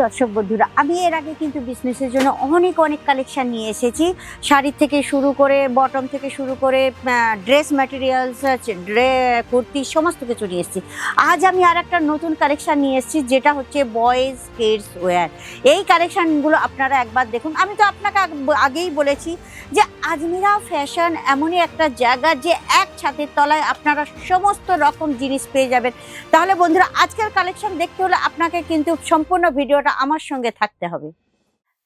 দর্শক বন্ধুরা, আমি এর আগে কিন্তু বিজনেসের জন্য অনেক অনেক কালেকশান নিয়ে এসেছি। শাড়ির থেকে শুরু করে বটম থেকে শুরু করে ড্রেস ম্যাটেরিয়ালস ড্রে কুর্তি, সমস্ত কিছু নিয়ে এসেছি। আজ আমি আর একটা নতুন কালেকশন নিয়ে এসেছি, যেটা হচ্ছে বয়েজ কিডস ওয়্যার এই কালেকশনগুলো আপনারা একবার দেখুন। আমি তো আপনাকে আগেই বলেছি যে আজমিরা ফ্যাশন এমনই একটা জায়গা যে এক ছাদের তলায় আপনারা সমস্ত রকম জিনিস পেয়ে যাবেন। তাহলে বন্ধুরা, আজকের কালেকশন দেখতে হলে আপনাকে কিন্তু সম্পূর্ণ ভিডিওটা আমার সঙ্গে থাকতে হবে।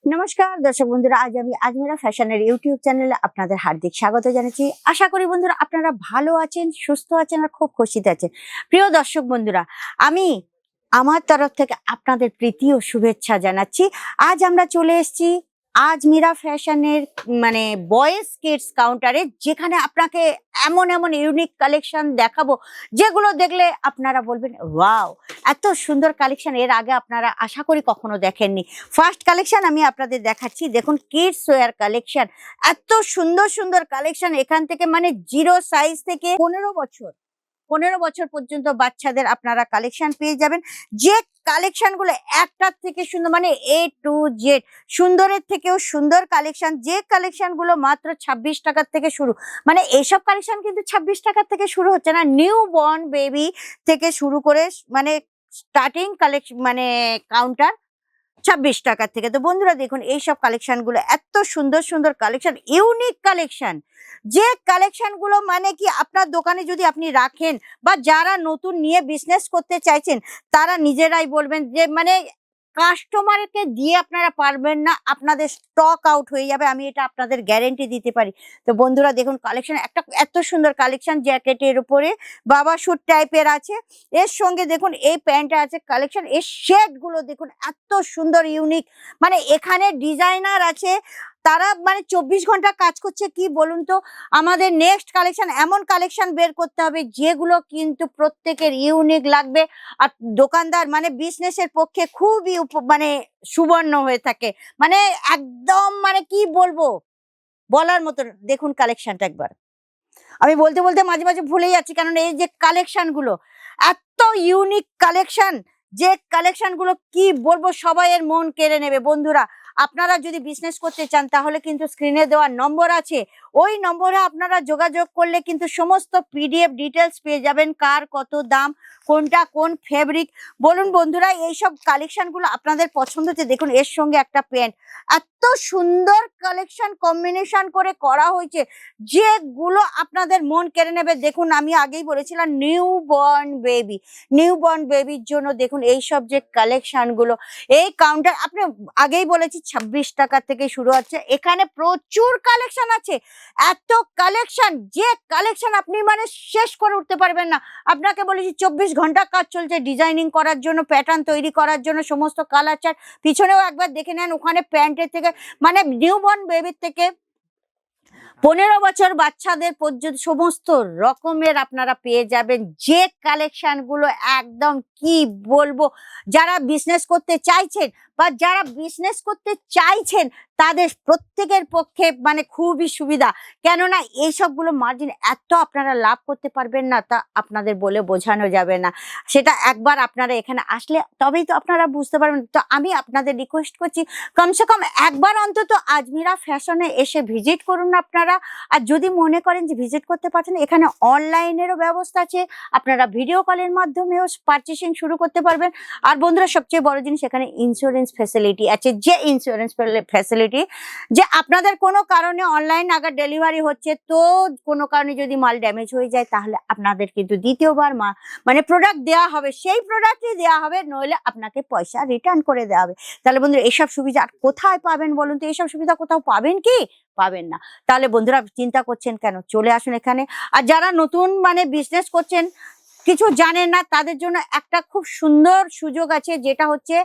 নমস্কার, দর্শক বন্ধুরা, আজ আমি আজমেরা ফ্যাশনের ইউটিউব চ্যানেলে আপনাদের হার্দিক স্বাগত জানাচ্ছি। আশা করি বন্ধুরা আপনারা ভালো আছেন, সুস্থ আছেন আর খুব খুশিতে আছেন। প্রিয় দর্শক বন্ধুরা, আমি আমার তরফ থেকে আপনাদের প্রীতি ও শুভেচ্ছা জানাচ্ছি। আজ আমরা চলে এসেছি আজমিরা ফ্যাশনের মানে বয়েজ কিডস কাউন্টারে যেখানে আপনাকে এমন এমন ইউনিক কালেকশন দেখাবো, যেগুলো দেখলে আপনারা বলবেন, ওয়াও, এত সুন্দর কালেকশন এর আগে আপনারা আশা করি কখনো দেখেননি। ফার্স্ট কালেকশন আমি আপনাদের দেখাচ্ছি। দেখুন কিডস ওয়ার কালেকশন এত সুন্দর সুন্দর কালেকশন এখান থেকে মানে জিরো সাইজ থেকে পনেরো বছর। পনেরো বছর পর্যন্ত বাচ্চাদের আপনারা কালেকশন পেয়ে যাবেন। যে কালেকশনগুলো একটার থেকে সুন্দর মানে এ টু জেড সুন্দরের থেকেও সুন্দর কালেকশন যে কালেকশনগুলো মাত্র ছাব্বিশ টাকার থেকে শুরু মানে এইসব কালেকশন কিন্তু ছাব্বিশ টাকার থেকে শুরু হচ্ছে না। নিউ বর্ন বেবি থেকে শুরু করে মানে স্টার্টিং কালেকশন মানে কাউন্টার ছাব্বিশ টাকার থেকে। তো বন্ধুরা দেখুন এইসব কালেকশনগুলো এত সুন্দর সুন্দর কালেকশন ইউনিক কালেকশন যে কালেকশনগুলো মানে কি, আপনার দোকানে যদি আপনি রাখেন বা যারা নতুন নিয়ে বিজনেস করতে চাইছেন, তারা নিজেরাই বলবেন যে মানে কাস্টমারকে দিয়ে আপনারা পারবেন না, আপনাদের স্টক আউট হয়ে যাবে, আমি এটা আপনাদের গ্যারেন্টি দিতে পারি। তো বন্ধুরা দেখুন কালেকশন একটা এত সুন্দর কালেকশন জ্যাকেটের উপরে বাবা শুট টাইপের আছে। এর সঙ্গে দেখুন, এই প্যান্টটা আছে কালেকশন এর শেডগুলো দেখুন, এত সুন্দর ইউনিক মানে এখানে ডিজাইনার আছে তারা মানে চব্বিশ ঘণ্টা কাজ করছে, কি বলুন তো? আমাদের নেক্সট কালেকশন এমন কালেকশন বের করতে হবে, যেগুলো কিন্তু প্রত্যেকের ইউনিক লাগবে। আর দোকানদার মানে বিজনেসের পক্ষে খুবই মানে সুবর্ণ হয়ে থাকে। মানে একদম মানে কি বলব? বলার মতো দেখুন কালেকশনটা একবার। আমি বলতে বলতে মাঝে মাঝে ভুলে যাচ্ছি কারণ এই যে কালেকশনগুলো, এত ইউনিক কালেকশন যে কালেকশনগুলো কি বলব? সবাই এর মন কেড়ে নেবে। বন্ধুরা আপনারা যদি বিজনেস করতে চান, তাহলে কিন্তু স্ক্রিনে দেওয়া নম্বর আছে। ওই নম্বরে আপনারা যোগাযোগ করলে কিন্তু সমস্ত পিডিএফ ডিটেলস পেয়ে যাবেন, কার কত দাম, কোনটা কোন ফেব্রিক বলুন বন্ধুরা, এইসব কালেকশনগুলো আপনাদের পছন্দ হচ্ছে দেখুন, এর সঙ্গে একটা প্যান্ট সুন্দর কালেকশন কম্বিনেশন করে করা হয়েছে, যেগুলো আপনাদের মন কেড়ে নেবে। দেখুন, আমি আগেই বলেছিলাম new born baby new born বেবির জন্য দেখুন এই সব যে কালেকশনগুলো এই কাউন্টার আপনি আগেই বলেছি, ছাব্বিশ টাকা থেকে শুরু হচ্ছে। এখানে প্রচুর কালেকশন আছে। এত কালেকশন যে কালেকশন আপনি মানে শেষ করে উঠতে পারবেন না। আপনাকে বলেছি, চব্বিশ ঘণ্টা কাজ চলছে ডিজাইনিং করার জন্য প্যাটার্ন তৈরি করার জন্য, সমস্ত কালার চার্ট পিছনেও একবার দেখে নেন, ওখানে প্যান্টের থেকে মানে নিউবর্ন বেবির থেকে পনেরো বছর বাচ্চাদের পর্যন্ত সমস্ত রকমের আপনারা পেয়ে যাবেন যে কালেকশনগুলো একদম কি বলব, যারা বিজনেস করতে চাইছেন বা যারা বিজনেস করতে চাইছেন তাদের প্রত্যেকের পক্ষে মানে খুবই সুবিধা। কেননা এইসবগুলো মার্জিন এত আপনারা লাভ করতে পারবেন না তা আপনাদের বলে বোঝানো যাবে না। সেটা একবার আপনারা এখানে আসলে তবেই তো আপনারা বুঝতে পারবেন। তো আমি আপনাদের রিকোয়েস্ট করছি, কমসে কম একবার অন্তত আজমিরা ফ্যাশনে এসে ভিজিট করুন আপনারা। আর যদি মনে করেন যে ভিজিট করতে পারছেন, এখানে অনলাইনেরও ব্যবস্থা আছে। আপনারা ভিডিও কলের মাধ্যমেও পারচেসিং শুরু করতে পারবেন। আর বন্ধুরা, সবচেয়ে বড় জিনিস, এখানে ইন্স্যুরেন্স ফেসিলিটি আছে। যে ইন্স্যুরেন্স ফেসিলিটি যে আপনাদের কোনো কারণে অনলাইন আগে ডেলিভারি হচ্ছে, তো কোনো কারণে যদি মাল ড্যামেজ হয়ে যায়, তাহলে আপনাদের কিন্তু দ্বিতীয়বার মা মানে প্রোডাক্ট দেওয়া হবে, সেই প্রোডাক্টই দেওয়া হবে, নইলে আপনাকে পয়সা রিটার্ন করে দেওয়া হবে। তাহলে বন্ধুরা, এসব সুবিধা আর কোথায় পাবেন বলুন তো? এইসব সুবিধা কোথাও পাবেন কি? পাবেন না। তাহলে বন্ধুরা চিন্তা করছেন কেন? চলে আসুন এখানে। আর যারা নতুন মানে বিজনেস করছেন, কিছু জানেন না, তাদের জন্য একটা খুব সুন্দর সুযোগ আছে, যেটা হচ্ছে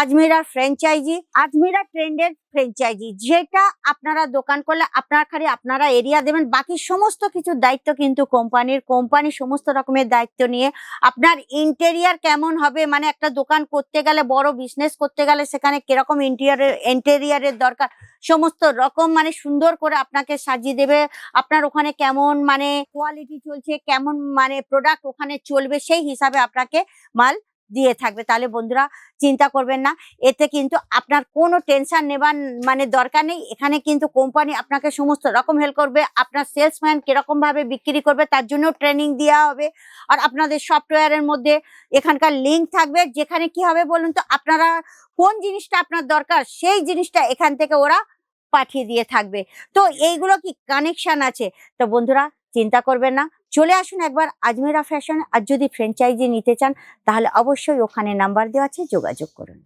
আজমিরার ফ্র্যাঞ্চাইজি আজমিরা ট্রেন্ডের ফ্র্যাঞ্চাইজি যেটা আপনারা দোকান করলে আপনার খালি আপনারা এরিয়া দেবেন, বাকি সমস্ত কিছু দায়িত্ব কিন্তু কোম্পানির কোম্পানি সমস্ত রকমের দায়িত্ব নিয়ে আপনার ইন্টেরিয়ার কেমন হবে মানে একটা দোকান করতে গেলে, বড় বিজনেস করতে গেলে সেখানে কীরকম ইন্টেরিয়ারের ইন্টেরিয়ারের দরকার, সমস্ত রকম মানে সুন্দর করে আপনাকে সাজিয়ে দেবে। আপনার ওখানে কেমন মানে কোয়ালিটি চলছে, কেমন মানে প্রোডাক্ট ওখানে চলবে, সেই হিসাবে আপনাকে মাল দিয়ে থাকবে। তাহলে বন্ধুরা চিন্তা করবেন না। এতে কিন্তু আপনার কোনো টেনশন নেবার মানে দরকার নেই। এখানে কিন্তু কোম্পানি আপনাকে সমস্ত রকম হেল্প করবে। আপনার সেলসম্যান কীরকমভাবে বিক্রি করবে তার জন্য ট্রেনিং দেওয়া হবে। আর আপনাদের সফটওয়্যারের মধ্যে এখানকার লিঙ্ক থাকবে। যেখানে কি হবে বলুন তো? আপনারা কোন জিনিসটা আপনার দরকার, সেই জিনিসটা এখান থেকে ওরা পাঠিয়ে দিয়ে থাকবে। তো এইগুলো কি কানেকশান আছে? তো বন্ধুরা চিন্তা করবেন না। চলে আসুন একবার আজমেরা ফ্যাশন, আর যদি ফ্র্যাঞ্চাইজি নিতে চান, তাহলে অবশ্যই ওখানে নাম্বার দেওয়া আছে, যোগাযোগ করুন।